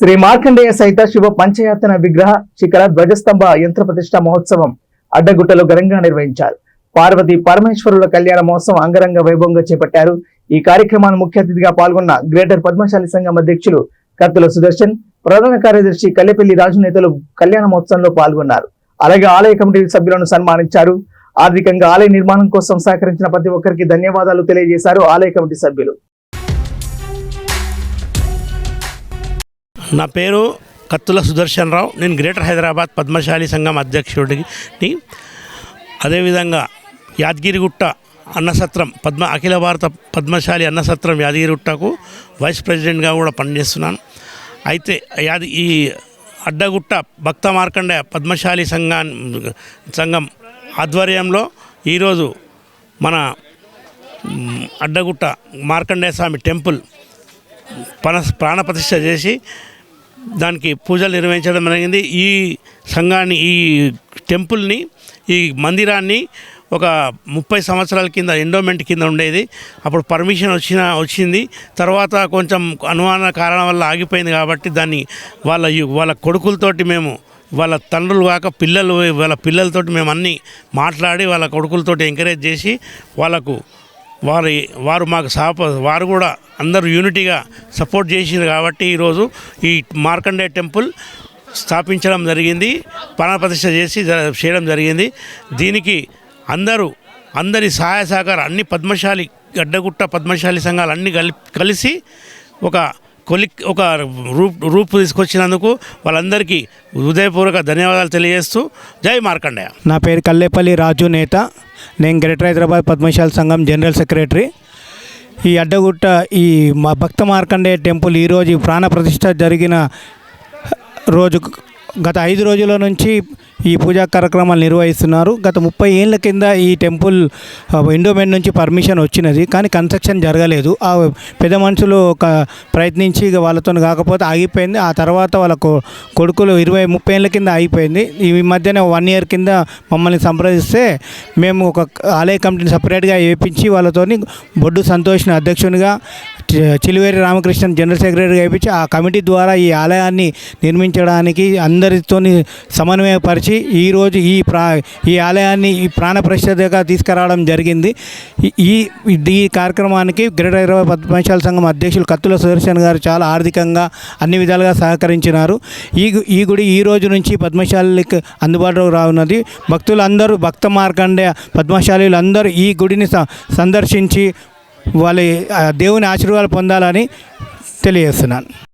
శ్రీ మార్కండేయ సహిత శివ పంచయాతన విగ్రహ శిఖర ధ్వజస్తంభ యంత్ర ప్రతిష్ట మహోత్సవం అడ్డగుట్టలో ఘనంగా నిర్వహించారు. పార్వతి పరమేశ్వరుల కళ్యాణ మహోత్సవం అంగరంగ వైభవంగా చేపట్టారు. ఈ కార్యక్రమాన్ని ముఖ్య అతిథిగా పాల్గొన్న గ్రేటర్ పద్మశాలి సంఘం అధ్యక్షులు కత్తుల సుదర్శన్ ప్రధాన కార్యదర్శి కల్లెపల్లి రాజు నేతలు కళ్యాణ మహోత్సవంలో పాల్గొన్నారు. అలాగే ఆలయ కమిటీ సభ్యులను సన్మానించారు. ఆర్థికంగా ఆలయ నిర్మాణం కోసం సహకరించిన ప్రతి ఒక్కరికి ధన్యవాదాలు తెలియజేశారు ఆలయ కమిటీ సభ్యులు. నా పేరు కత్తుల సుదర్శన్ రావు. నేను గ్రేటర్ హైదరాబాద్ పద్మశాలి సంఘం అధ్యక్షుడిని. అదేవిధంగా యాదగిరిగుట్ట అన్నసత్రం పద్మ అఖిల భారత పద్మశాలి అన్నసత్రం యాదగిరిగుట్టకు వైస్ ప్రెసిడెంట్గా కూడా పనిచేస్తున్నాను. అయితే యాది ఈ అడ్డగుట్ట భక్త మార్కండ పద్మశాలి సంఘా సంఘం ఆధ్వర్యంలో ఈరోజు మన అడ్డగుట్ట మార్కండేయ స్వామి టెంపుల్ పన ప్రాణప్రతిష్ఠ చేసి దానికి పూజలు నిర్వహించడం జరిగింది. ఈ సంఘాన్ని ఈ టెంపుల్ని ఈ మందిరాన్ని ఒక ముప్పై సంవత్సరాల కింద ఎండోమెంట్ కింద ఉండేది. అప్పుడు పర్మిషన్ వచ్చిన వచ్చింది. తర్వాత కొంచెం అనుమాన కారణం వల్ల ఆగిపోయింది కాబట్టి దాన్ని వాళ్ళ వాళ్ళ కొడుకులతోటి మేము వాళ్ళ తండ్రులు కాక పిల్లలు వాళ్ళ పిల్లలతోటి మేము అన్నీ మాట్లాడి వాళ్ళ కొడుకులతోటి ఎంకరేజ్ చేసి వాళ్ళకు వారి వారు మాకు సహప వారు కూడా అందరూ యూనిటీగా సపోర్ట్ చేసింది కాబట్టి ఈరోజు ఈ మార్కండే టెంపుల్ స్థాపించడం జరిగింది ప్రాణప్రతిష్ఠ చేసి జ- చేయడం జరిగింది. దీనికి అందరూ అందరి సహాయ సహకారం అన్ని పద్మశాలి గడ్డగుట్ట పద్మశాలి సంఘాలు అన్నీ కలి కలిసి ఒక కొలి ఒక రూప్ రూపు తీసుకొచ్చినందుకు వాళ్ళందరికీ హృదయపూర్వక ధన్యవాదాలు తెలియజేస్తూ జై మార్కండేయ. నా పేరు కల్లేపల్లి రాజు నేత. నేను గ్రేటర్ హైదరాబాద్ పద్మశాల సంఘం జనరల్ సెక్రటరీ. ఈ అడ్డగుట్ట ఈ మా భక్త మార్కండేయ టెంపుల్ ఈరోజు ఈ ప్రాణ ప్రతిష్ట జరిగిన రోజు గత ఐదు రోజుల నుంచి ఈ పూజా కార్యక్రమాలు నిర్వహిస్తున్నారు. గత ముప్పై ఏళ్ళ కింద ఈ టెంపుల్ ఎండోమెంట్ నుంచి పర్మిషన్ వచ్చినది. కానీ కన్స్ట్రక్షన్ జరగలేదు. ఆ పెద్ద మనుషులు ఒక ప్రయత్నించి ఇక వాళ్ళతో కాకపోతే ఆగిపోయింది. ఆ తర్వాత వాళ్ళ కొ- కొడుకులు ఇరవై ముప్పై ఏళ్ళ కింద అయిపోయింది ఈ మధ్యనే వన్ ఇయర్ కింద మమ్మల్ని సంప్రదిస్తే మేము ఒక ఆలయ కమిటీని సపరేట్గా వేయించి వాళ్ళతోని బొడ్డు సంతోష్ని అధ్యక్షునిగా చిలివేరి రామకృష్ణన్ జనరల్ సెక్రటరీగా వేయించి ఆ కమిటీ ద్వారా ఈ ఆలయాన్ని నిర్మించడానికి అందరితోని సమన్వయపరిచి ఈరోజు ఈ ప్రా ఈ ఆలయాన్ని ఈ ప్రాణ తీసుకురావడం జరిగింది. ఈ- ఈ కార్యక్రమానికి గ్రేటర్ హైదరాబాద్ పద్మశాల సంఘం అధ్యక్షులు కత్తుల సుదర్శన్ గారు చాలా ఆర్థికంగా అన్ని విధాలుగా సహకరించినారు. ఈ గు- ఈ గుడి ఈ రోజు నుంచి పద్మశాలికి అందుబాటులోకి రానున్నది. భక్తులందరూ భక్త మార్కండే పద్మశాలీలు అందరూ ఈ గుడిని స- సందర్శించి వాళ్ళ దేవుని ఆశీర్వాదాలు పొందాలని తెలియజేస్తున్నాను.